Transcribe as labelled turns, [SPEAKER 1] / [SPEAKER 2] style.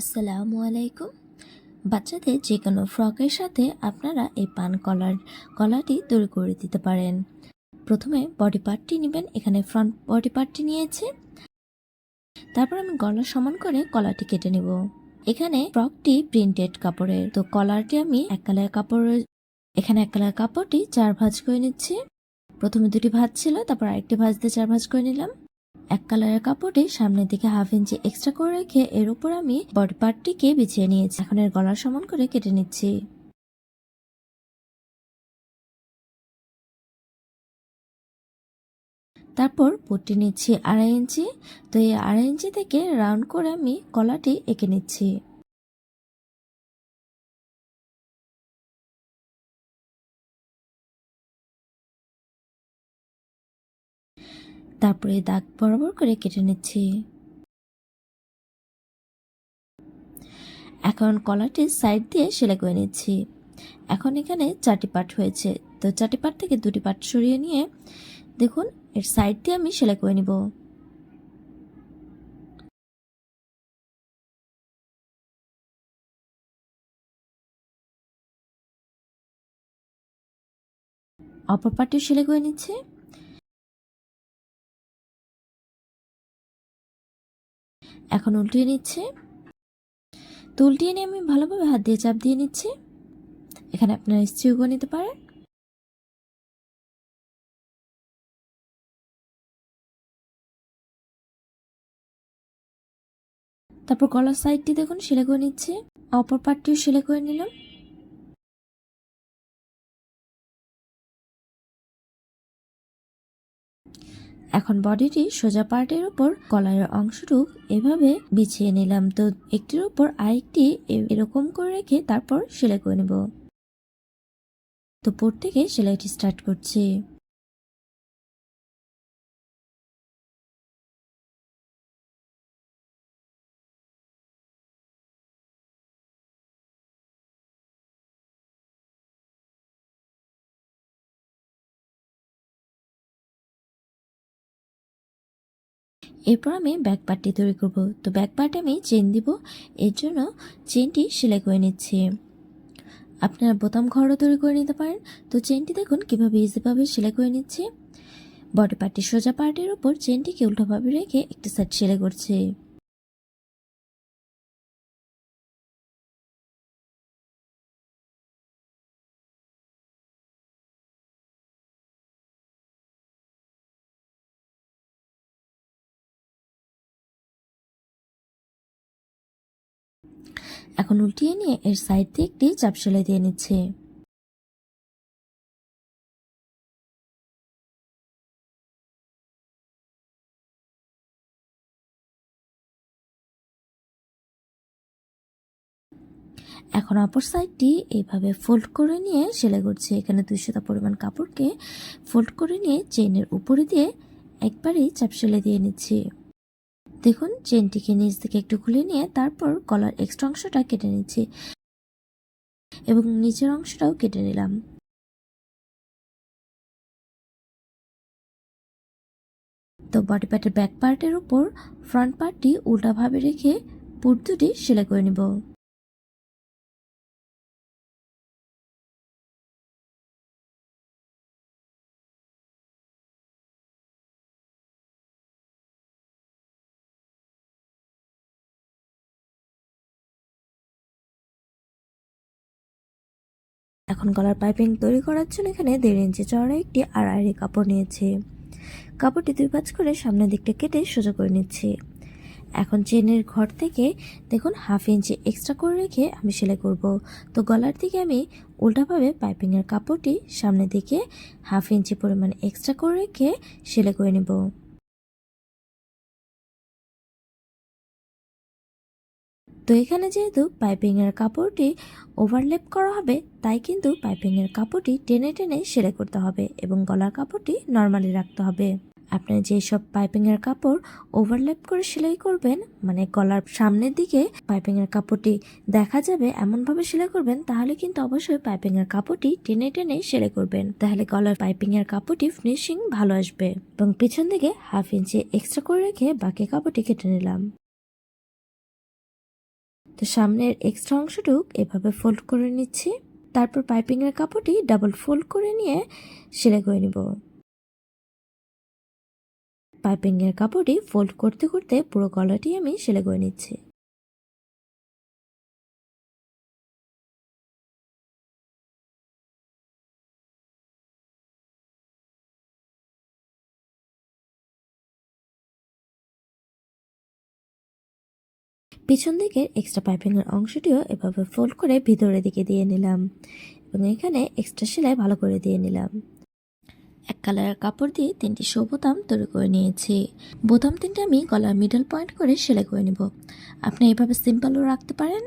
[SPEAKER 1] আসসালামু আলাইকুম। বাচ্চাদের যে কোনো ফ্রকের সাথে আপনারা এই পান কলার, কলাটি তৈরি করে দিতে পারেন। প্রথমে বডি পার্টটি নেবেন, এখানে ফ্রন্ট বডি পার্টটি নিয়েছে। তারপর আমি গলা সমান করে কলাটি কেটে নেব। এখানে ফ্রকটি প্রিন্টেড কাপড়ের, তো কলারটি আমি এক কালার কাপড়ের এখানে এক কালার কাপড়টি চার ভাঁজ করে নিচ্ছি। প্রথমে দুটি ভাঁজ ছিল, তারপর আরেকটি ভাঁজ দিয়ে চার ভাঁজ করে নিলাম। এক কালারের কাপড়ে সামনের দিকে হাফ ইঞ্চি এক্সট্রা করে রেখে এর উপর আমি বডি পার্টটিকে বিছিয়ে নিয়েছি। এখন এর গলার সমান করে কেটে নিচ্ছি। তারপর পট্টি নিচ্ছি আড়াই ইঞ্চি। তো এই আড়াই ইঞ্চি থেকে রাউন্ড করে আমি গলাটি এঁকে নিচ্ছি। তারপরে দাগ বরাবর করে কেটে নিচ্ছি। এখন কলাটির সাইড দিয়ে সেলাই করে নিচ্ছি। এখন এখানে চারটি পার্ট হয়েছে। তো চারটি পার্ট থেকে দুটি পার্ট সরিয়ে নিয়ে দেখুন, এর সাইড দিয়ে আমি সেলাই করে নিব। অপর পার্টটি সেলাই করে নিচ্ছে। এখন উল্টিয়ে নিচ্ছে। তো উল্টিয়ে নিয়ে আমি ভালোভাবে হাত দিয়ে চাপ দিয়ে নিচ্ছি। এখানে আপনারা স্টিউ করে নিতে পারেন। তারপর গলার সাইডটি দেখুন, সেলাই করে নিচ্ছে। অপর পার্টটিও সেলাই করে নিলাম। এখন বডিটি সোজা পার্টের উপর কলারের অংশটুক এভাবে বিছিয়ে নিলাম। তো একটির উপর আরেকটি এরকম করে রেখে তারপর সেলাই করে নেব। তো থেকে সেলাইটি স্টার্ট করছি। এরপর আমি ব্যাক পার্টটি তৈরি করব। তো ব্যাক পার্টে আমি চেন দিব। এর জন্য চেনটি সেলাই করে নিচ্ছি। আপনারা বোতাম ঘরও তৈরি করে নিতে পারেন। তো চেনটি দেখুন কীভাবে ইজিভাবে সেলাই করে নিচ্ছে। বডি পার্টির সোজা পার্টের উপর চেনটিকে উল্টোভাবে রেখে একটি সাইড সেলাই করছি। এখন উল্টিয়ে নিয়ে এর সাইড দিয়ে একটি চাপ সেলাই দিয়ে নিচ্ছে। এখন অপর সাইডটি এইভাবে ফোল্ড করে নিয়ে সেলাই করছি। এখানে দুইশোটা পরিমাণ কাপড়কে ফোল্ড করে নিয়ে চেইনের উপরে দিয়ে একবারেই চাপ সেলাই দিয়ে নিচ্ছি। দেখুন, চেনটিকে নিচ থেকে একটু খুলে নিয়ে তারপর কলার এক্সট্রা অংশটা কেটে নিচ্ছি এবং নিচের অংশটাও কেটে নিলাম। তো বডি প্যাটের ব্যাক পার্টের উপর ফ্রন্ট পার্টটি উল্টাভাবে রেখে পুট দুটি সেলাই করে নিব। এখন গলার পাইপিং তৈরি করার জন্য এখানে দেড় ইঞ্চি চওড়া একটি আড়াআড়ি কাপড় নিয়েছি। কাপড়টি দুই পাঁচ করে সামনের দিকটা কেটে সোজা করে নিচ্ছি। এখন চেনের ঘর থেকে দেখুন হাফ ইঞ্চি এক্সট্রা করে রেখে আমি সেলাই করব। তো গলার দিকে আমি উল্টাভাবে পাইপিংয়ের কাপড়টি সামনের দিকে হাফ ইঞ্চি পরিমাণ এক্সট্রা করে রেখে সেলাই করে নেব। তো এখানে যেহেতু পাইপিংয়ের কাপড়টি ওভারলেপ করা হবে, তাই কিন্তু পাইপিংয়ের কাপড়টি টেনে টেনে সেলাই করতে হবে এবং গলার কাপড়টি নর্মালি রাখতে হবে। আপনি যেসব পাইপিংয়ের কাপড় ওভারলেপ করে সেলাই করবেন মানে গলার সামনের দিকে পাইপিংয়ের কাপড়টি দেখা যাবে এমনভাবে সেলাই করবেন, তাহলে কিন্তু অবশ্যই পাইপিংয়ের কাপড়টি টেনে টেনে সেলাই করবেন। তাহলে গলার পাইপিংয়ের কাপড়টি ফিনিশিং ভালো আসবে। এবং পিছন দিকে হাফ ইঞ্চি এক্সট্রা করে রেখে বাকি কাপড়টি কেটে নিলাম। তো সামনের এক্সট্রা অংশটুক এভাবে ফোল্ড করে নিচ্ছি। তারপর পাইপিংয়ের কাপড়টি ডাবল ফোল্ড করে নিয়ে সেলাই করে নিব। পাইপিংয়ের কাপড়টি ফোল্ড করতে করতে পুরো গলাটি আমি সেলাই করে নিচ্ছি। পিছন দিকের এক্সট্রা পাইপিংয়ের অংশটিও এভাবে ফোল্ড করে ভিতরের দিকে দিয়ে নিলাম এবং এখানে এক্সট্রা সেলাই ভালো করে দিয়ে নিলাম। এক কালারের কাপড় দিয়ে তিনটি শো বোতাম তৈরি করে নিয়েছি। বোতাম তিনটে আমি গলার মিডল পয়েন্ট করে সেলাই করে নেব। আপনি এভাবে সিম্পলও রাখতে পারেন।